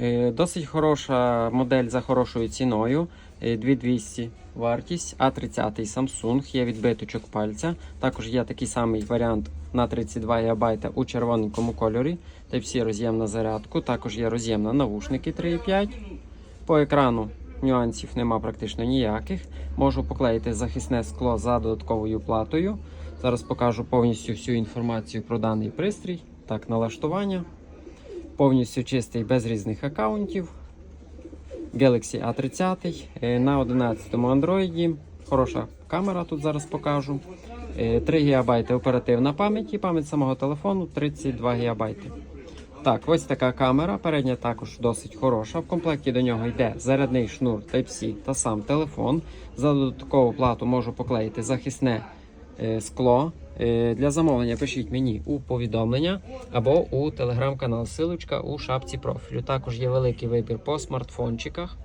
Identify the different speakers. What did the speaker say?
Speaker 1: Е, Досить хороша модель за хорошою ціною. Е, 2200 вартість. А30 Samsung, є відбиточок пальця. Також є такий самий варіант на 32 ГБ у червоненькому кольорі. Type-C роз'єм на зарядку. Також є роз'єм на навушники 3,5. По екрану нюансів нема практично ніяких. Можу поклеїти захисне скло за додатковою платою. Зараз покажу повністю всю інформацію про даний пристрій. Так, налаштування. Повністю чистий без різних аккаунтів. Galaxy A30 е, на 11 Android. Хороша камера тут зараз покажу. Е, 3 ГБ оперативна пам'ять і пам'ять самого телефону 32 ГБ. Так, ось така камера. Передня також досить хороша. В комплекті до нього йде зарядний шнур Type-C та сам телефон. За додаткову плату можу поклеїти захисне е, скло. Е, Для замовлення пишіть мені у повідомлення або у телеграм-канал. Силочка у шапці профілю. Також є великий вибір по смартфончиках.